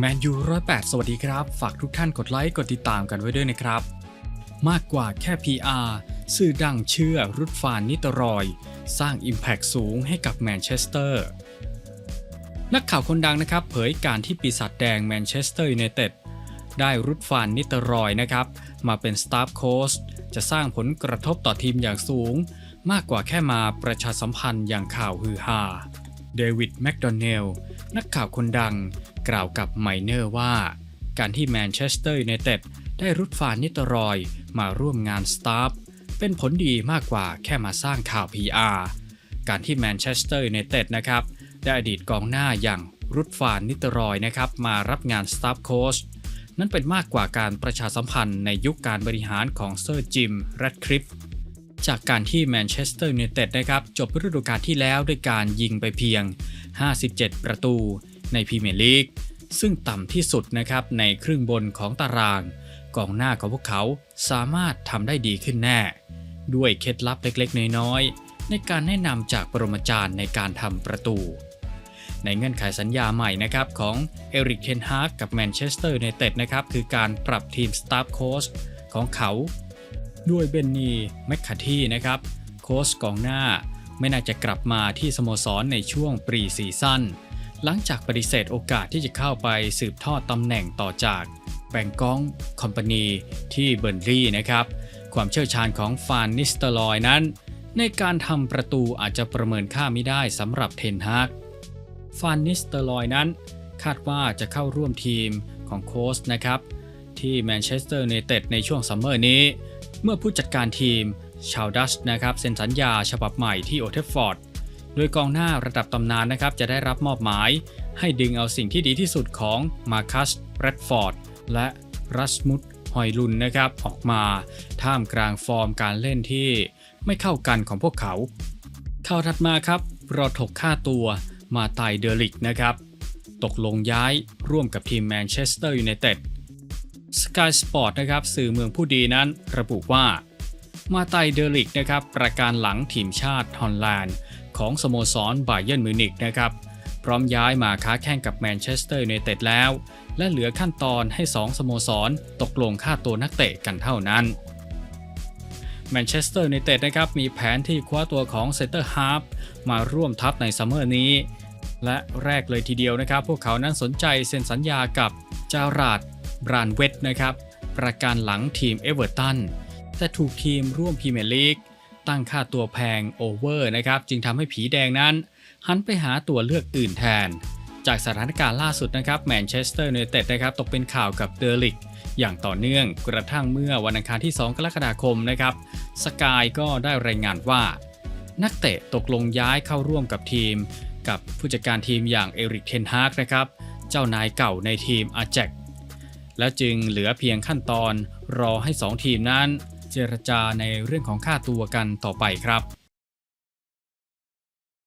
แมนยูร้อยแปดสวัสดีครับ ฝากทุกท่านกดไลค์ กดติดตามกันไว้ด้วยนะครับ มากกว่าแค่ PR สื่อดังเชื่อรุดฟานนิตรอย สร้าง Impact สูงให้กับแมนเชสเตอร์ นักข่าวคนดังนะครับ เผยการที่ปีศาจแดงแมนเชสเตอร์ยูไนเต็ดได้รุดฟานนิตรอยนะครับ มาเป็นสตาฟโค้ชจะสร้างผลกระทบต่อทีมอย่างสูง มากกว่าแค่มาประชาสัมพันธ์อย่างข่าวฮือฮาเดวิดแมคโดเนลนักข่าวคนดัง กล่าวกับไมเนอร์ว่า การที่แมนเชสเตอร์ยูไนเต็ดได้รุดฟานนิตรอยมาร่วมงานสตาฟเป็นผลดีมากกว่าแค่มาสร้างข่าว PR การที่แมนเชสเตอร์ยูไนเต็ดนะครับได้อดีตกองหน้าอย่างรุดฟานนิตรอยนะครับมารับงานสตาฟโค้ชนั่นเป็นมากกว่าการประชาสัมพันธ์ในยุคการบริหารของเซอร์จิมแรดคลิฟจากการที่แมนเชสเตอร์ยูไนเต็ดนะครับจบฤดูกาลที่แล้วด้วยการยิงไปเพียง 57 ประตู ในพรีเมียร์ลีก ซึ่งต่ำที่สุดนะครับในครึ่งบนของตาราง กองหน้าของพวกเขาสามารถทำได้ดีขึ้นแน่ ด้วยเคล็ดลับเล็กๆ น้อยๆ ในการแนะนำจากปรมาจารย์ในการทำประตู ในเงื่อนไขสัญญาใหม่นะครับของเอริกเทนฮากกับแมนเชสเตอร์ยูไนเต็ดนะครับคือการปรับทีมสตาฟโค้ชของเขา ด้วยเบนนีแมคคาที่นะครับโค้ชกองหน้าไม่น่าจะกลับมาที่สโมสรในช่วงปรีซีซั่น หลังจากปฏิเสธโอกาสที่จะเข้าไปสืบทอดตำแหน่งต่อจากแบงกองคอมพานีที่เบิร์นลีนะครับ ความเชี่ยวชาญของฟานนิสเตอร์ลอยนั้น ในการทำประตูอาจจะประเมินค่าไม่ได้สำหรับเทนฮากฟานนิสเตอร์ลอยนั้น คาดว่าจะเข้าร่วมทีมของโค้ชนะครับ ที่แมนเชสเตอร์ n นเต็ดในช่วงซัมเมอร์นี้ เมื่อผู้จัดการทีมชาวดัชนะครับเซ็นสัญญาฉบับใหม่ที่โอเทฟฟอร์ด โดยกองหน้าระดับตำนานนะครับจะได้รับมอบหมาย ให้ดึงเอาสิ่งที่ดีที่สุดของมาคัสแรดฟอร์ดและรัสมุดหอยลุนนะครับออกมาท่ามกลางฟอร์มการเล่นที่ไม่เข้ากันของพวกเขาข่าวถัดมาครับราถกค่าตัวมาไตเดอริกนะครับ ตกลงย้ายร่วมกับทีมแมนเชสเตอร์ยูไนเต็ด Sky Sport นะครับสื่อเมืองผู้ดีนั้นระบุว่า มาไตเดอริกนะครับประการหลังทีมชาติฮอลแลนด์ ของสโมสรไบเยิร์นมิวนิกนะครับ พร้อมย้ายมาค้าแข่งกับแมนเชสเตอร์ยูไนเต็ดแล้ว และเหลือขั้นตอนให้ 2 สโมสรตกลงค่าตัวนักเตะกันเท่านั้นแมนเชสเตอร์ยูไนเต็ดนะครับมีแผนที่คว้าตัวของเซนเตอร์ฮาร์ฟมาร่วมทัพในซัมเมอร์นี้ และแรกเลยทีเดียวนะครับ พวกเขานั้นสนใจเซ็นสัญญากับจาราดบรานเวตนะครับ ประการหลังทีมเอเวอร์ตันแต่ถูกทีมร่วมพรีเมียร์ลีก ตั้งค่าตัวแพงโอเวอร์นะครับจึงทำให้ผีแดงนั้น หันไปหาตัวเลือกอื่นแทน จากสถานการณ์ล่าสุดนะครับแมนเชสเตอร์ยูไนเต็ดนะครับตกเป็นข่าวกับเดอร์ลิกอย่างต่อเนื่องกระทั่งเมื่อวันอังคารที่ 2 กรกฎาคมนะครับสกายก็ได้รายงานว่า นักเตะตกลงย้ายเข้าร่วมกับทีม กับผู้จัดการทีมอย่างเอริกเทนฮากนะครับเจ้านายเก่าในทีมอาแจกแล้วจึงเหลือเพียงขั้นตอนรอให้ 2 ทีมนั้น เจรจาในเรื่องของค่าตัวกันต่อไปครับ